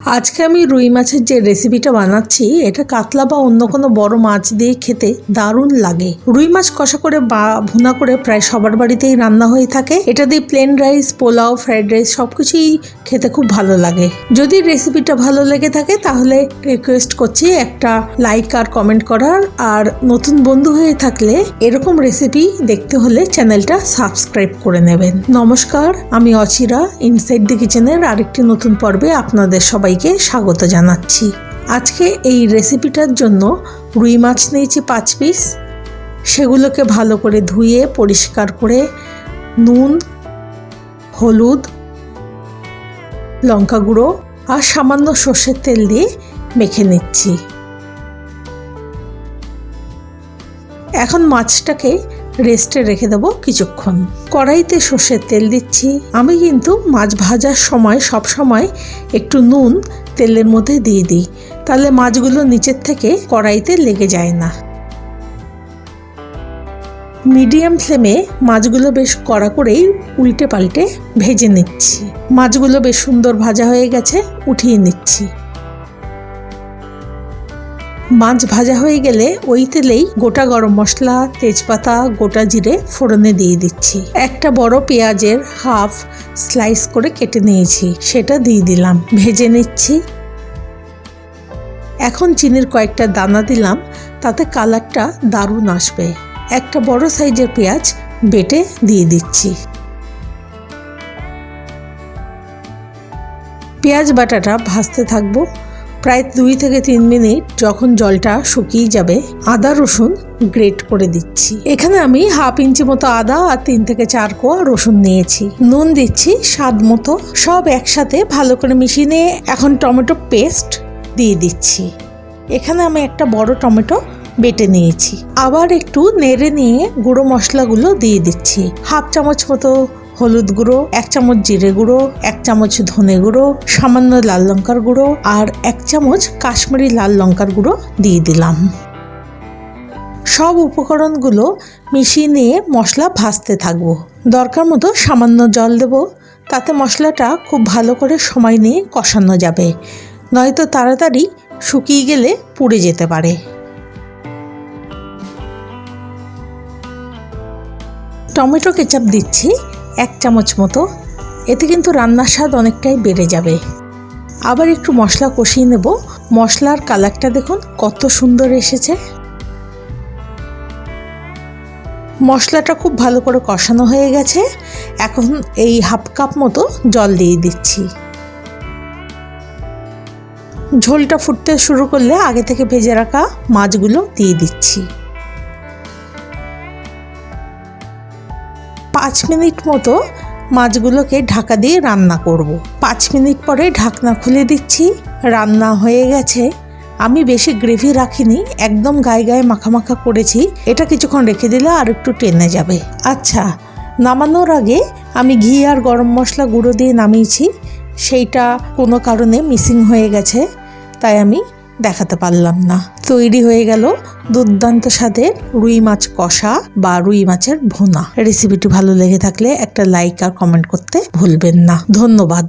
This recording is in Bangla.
আজকে আমি রুই মাছের যে রেসিপিটা বানাচ্ছি, এটা কাতলা বা অন্য কোনো বড় মাছ দিয়ে খেতে দারুণ লাগে। রুই মাছ কষা করে বা ভুনা করে প্রায় সবার বাড়িতেই রান্না হয়ে থাকে। এটা দিয়ে plain rice pulao fried rice সব কিছুই খেতে খুব ভালো লাগে। যদি রেসিপিটা ভালো লেগে থাকে, তাহলে রিকোয়েস্ট করছি একটা লাইক আর কমেন্ট করার। আর নতুন বন্ধু হয়ে থাকলে এরকম রেসিপি দেখতে হলে চ্যানেলটা সাবস্ক্রাইব করে নেবেন। নমস্কার, আমি অচিরা ইনসাইড দি কিচেনের আরেকটি নতুন পর্বে আপনাদের সবাইকে স্বাগত জানাচ্ছি। আজকে এই রেসিপিটার জন্য রুই মাছ নিয়েছি পাঁচ পিস। সেগুলোকে ভালো করে ধুয়ে, পরিষ্কার করে নুন, হলুদ, লঙ্কা গুঁড়ো আর সামান্য সর্ষের তেল দিয়ে মেখে নিচ্ছি। এখন মাছটাকে রেস্টে রেখে দেবো কিছুক্ষণ। কড়াইতে সর্ষের তেল দিচ্ছি। আমি কিন্তু মাছ ভাজার সময় সব সময় একটু নুন তেলের মধ্যে দিয়ে দিই। তাহলে মাছগুলো নিচের থেকে কড়াইতে লেগে যায় না। মিডিয়াম ফ্লেমে মাছগুলো বেশ কড়া করেই উল্টে পাল্টে ভেজে নিচ্ছি। মাছগুলো বেশ সুন্দর ভাজা হয়ে গেছে, উঠিয়ে নিচ্ছি। মাছ ভাজা হয়ে গেলে ওই তেলেই গোটা গরম মশলা, তেজপাতা, গোটা জিরে ফোড়নে দিয়ে দিচ্ছি। একটা বড় পেঁয়াজের হাফ স্লাইস করে কেটে নিয়েছি, সেটা দিয়ে দিলাম। ভেজে নিচ্ছি। এখন চিনির কয়েকটা দানা দিলাম, তাতে কালারটা দারুণ আসবে। একটা বড় সাইজের পেঁয়াজ বেটে দিয়ে দিচ্ছি। পেঁয়াজ বাটাটা ভাজতে থাকব। প্রায় দুই থেকে তিন মিনিট যখন জলটা শুকিয়ে যাবে, আদা, রসুন গ্রেট করে দিচ্ছি। এখানে আমি হাফ ইঞ্চি মতো আদা আর তিন থেকে চার কোয়া রসুন নিয়েছি। নুন দিচ্ছি স্বাদ মতো, সব একসাথে ভালো করে মিশিয়ে নিয়ে এখন টমেটো পেস্ট দিয়ে দিচ্ছি। এখানে আমি একটা বড় টমেটো বেটে নিয়েছি। আবার একটু নেড়ে নিয়ে গুঁড়ো মশলাগুলো দিয়ে দিচ্ছি। হাফ চামচ মতো হলুদ গুঁড়ো, এক চামচ জিরে গুঁড়ো, এক চামচ ধনে গুঁড়ো, সামান্য লাল লঙ্কার গুঁড়ো আর এক চামচ কাশ্মীরি লাল লঙ্কার গুঁড়ো দিয়ে দিলাম। সব উপকরণগুলো মিশিয়ে নিয়ে মশলা ভাজতে থাকব। দরকার মতো সামান্য জল দেব। তাতে মশলাটা খুব ভালো করে সময় নিয়ে কষানো যাবে। নয়তো তাড়াতাড়ি শুকিয়ে গেলে পুড়ে যেতে পারে। টমেটো কেচাপ দিচ্ছি। এক চামচ মতো, এতে কিন্তু রান্নার স্বাদ অনেকটাই বেড়ে যাবে। আবার একটু মশলা কষিয়ে নেব। মশলার কালারটা দেখুন কত সুন্দর এসেছে। মশলাটা খুব ভালো করে কষানো হয়ে গেছে। এখন এই হাফ কাপ মতো জল দিয়ে দিচ্ছি। ঝোলটা ফুটতে শুরু করলে আগে থেকে ভেজে রাখা মাছগুলো দিয়ে দিচ্ছি। পাঁচ মিনিট মতো মাছগুলোকে ঢাকা দিয়ে রান্না করব। পাঁচ মিনিট পরে ঢাকনা খুলে দিচ্ছি। রান্না হয়ে গেছে। আমি বেশি গ্রেভি রাখিনি, একদম গায়ে গায়ে মাখা মাখা করেছি। এটা কিছুক্ষণ রেখে দিলে আর একটু টেনে যাবে। আচ্ছা নামানোর আগে আমি ঘি আর গরম মশলা গুঁড়ো দিয়ে নামিয়েছি। সেইটা কোনো কারণে মিসিং হয়ে গেছে, তাই আমি দেখাতে পারলাম না। তৈরি হয়ে গেল দুর্দান্ত স্বাদের রুই মাছ কষা বা রুই মাছের ভোনা। রেসিপিটি ভালো লেগে থাকলে একটা লাইক আর কমেন্ট করতে ভুলবেন না। ধন্যবাদ।